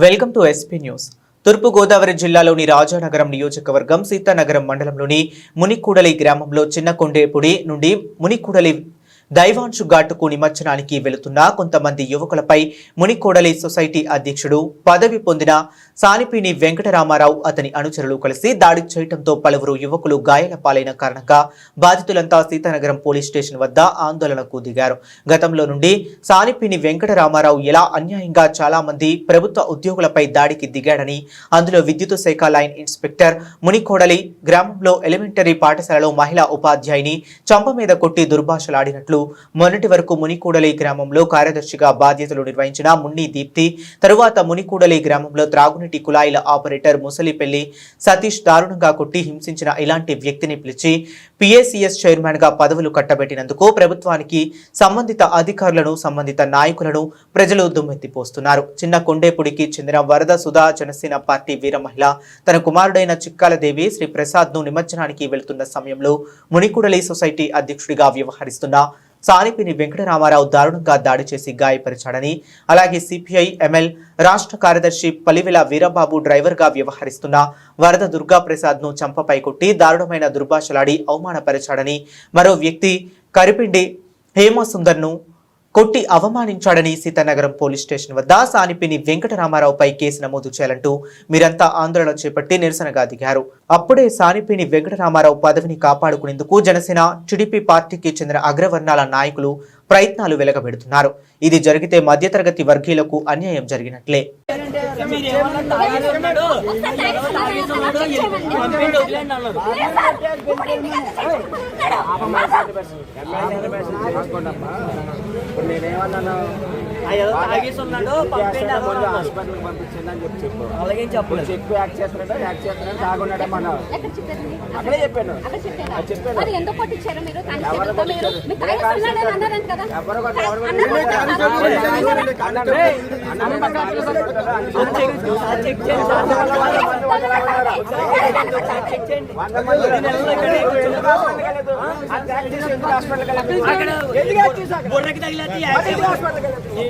Welcome to SP news Turpugodavari జిల్లాలోని రాజానగరం నియోజకవర్గం సీతానగరం మండలంలోని మునికూడలి గ్రామంలో చిన్న కొండేపుడి నుండి మునికూడలి దైవాంశు ఘాటుకు నిమజ్జనానికి వెళుతున్న కొంతమంది యువకులపై మునికోడలి సొసైటీ అధ్యక్షుడు పదవి పొందిన సానిపిని వెంకటరామారావు అతని అనుచరులు కలిసి దాడి చేయడంతో పలువురు యువకులు గాయాల పాలైన కారణంగా బాధితులంతా సీతానగరం పోలీస్ స్టేషన్ వద్ద ఆందోళనకు దిగారు. గతంలో నుండి సానిపిని వెంకటరామారావు ఎలా అన్యాయంగా చాలా మంది ప్రభుత్వ ఉద్యోగులపై దాడికి దిగాడని అందులో విద్యుత్ శాఖ లైన్ ఇన్స్పెక్టర్ మునికోడలి గ్రామంలో ఎలిమెంటరీ పాఠశాలలో మహిళా ఉపాధ్యాయుని చంప మీద కొట్టి దుర్భాషలాడినట్లు మొన్నటి వరకు మునికూడలి గ్రామంలో కార్యదర్శిగా బాధ్యతలు నిర్వహించిన మున్ని దీప్తి తరువాత మునికూడలి గ్రామంలో త్రాగునీటి కుళాయిల ఆపరేటర్ ముసలిపల్లి సతీష్ దారుణంగా కొట్టి హింసించిన ఇలాంటి వ్యక్తిని పిలిచి పిఏసిఎస్ చైర్మన్గా పదవులు కట్టబెట్టినందుకు ప్రభుత్వానికి సంబంధిత అధికారులను సంబంధిత నాయకులను ప్రజలు దుమ్మెత్తిపోస్తున్నారు. చిన్న కొండేపుడికి చెందిన వరద సుధా జనసేన పార్టీ వీర మహిళ తన కుమారుడైన చిక్కాలదేవి శ్రీ ప్రసాద్ను నిమజ్జనానికి వెళుతున్న సమయంలో మునికుడలి సొసైటీ అధ్యక్షుడిగా వ్యవహరిస్తున్న సారిపిని వెంకటరామారావు దారుణంగా దాడి చేసి గాయపరిచాడని అలాగే సిపిఐ ఎంఎల్ రాష్ట్ర కార్యదర్శి పలివెల వీరబాబు డ్రైవర్గా వ్యవహరిస్తున్న వరద దుర్గాప్రసాద్ను చంపపై కొట్టి దారుణమైన దుర్భాషలాడి అవమానపరిచాడని మరో వ్యక్తి కరిపిండి హేమసుందర్ను కొట్టి అవమానించాడని సీతానగరం పోలీస్ స్టేషన్ వద్ద సానిపిని వెంకటరామారావుపై కేసు నమోదు చేయాలంటూ మీరంతా ఆందోళన చేపట్టి నిరసనగా దిగారు. అప్పుడే సానిపిని వెంకటరామారావు పదవిని కాపాడుకునేందుకు జనసేన టీడీపీ పార్టీకి చెందిన అగ్రవర్ణాల నాయకులు ప్రయత్నాలు వెలగబెడుతున్నారు. ఇది జరిగితే మధ్యతరగతి వర్గీయులకు అన్యాయం జరిగినట్లే. నేనేమన్నా ఏమన్నా తాగేసి ఉన్నాడు తాగేసి ఉన్నాడు పంపిండి వదిలేండి అన్నారు నేనేమన్నాను ఆ ఏదో తాగేసి ఉన్నాడు పంపిండి అన్నారు హాస్పిటల్కి చెప్పి చెప్పు అలాగేం చెప్పలేదు. చెప్పి యాక్ట్ చేస్తున్నాడు యాక్ట్ చేస్తున్నాడు? అక్కడే చెప్పాను పక్కన హాస్పిటల్కి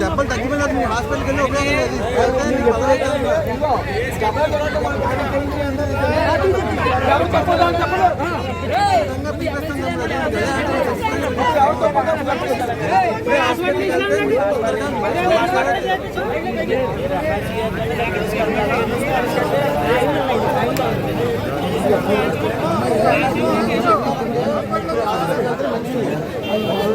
దెబ్బలు తగ్గిపోయినా మీ హాస్పిటల్కి వెళ్ళి ఉపయోగం లేదు.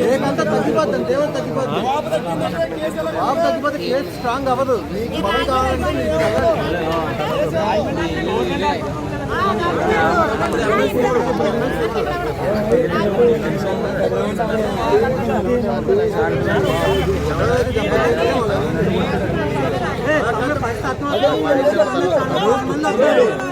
రేపంతా తగ్గిపోతుంది దేవుడు తగ్గిపోతుంది బాబు తగ్గిపోతే కేసు స్ట్రాంగ్ అవ్వదు నీకు పదవి కావాలంటే నీకు వెళ్ళాలి. ఫస్ట్ అర్థమవుతుంది.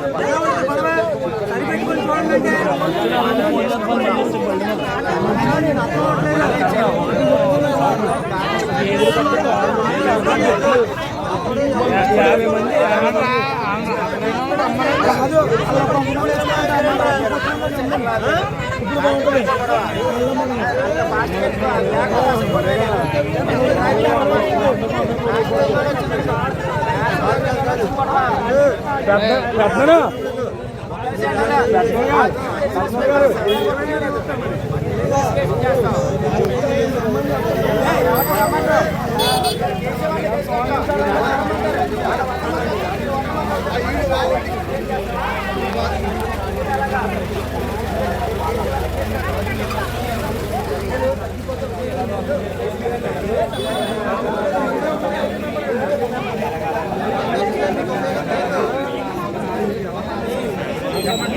పెద్ద పెద్దనా? అది అక్కడ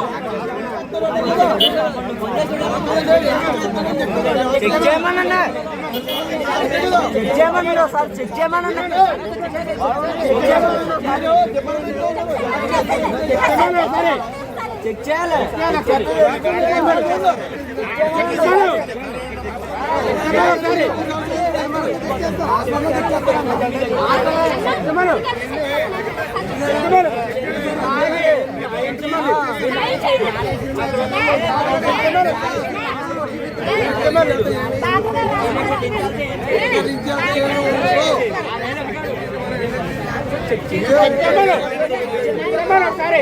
చెక్ చేయమన్నా చెక్ చేయమన్నా సార్ చెక్ చేయమన్నా చెక్ చేయాలి మీరు ఏమన్నా సరే.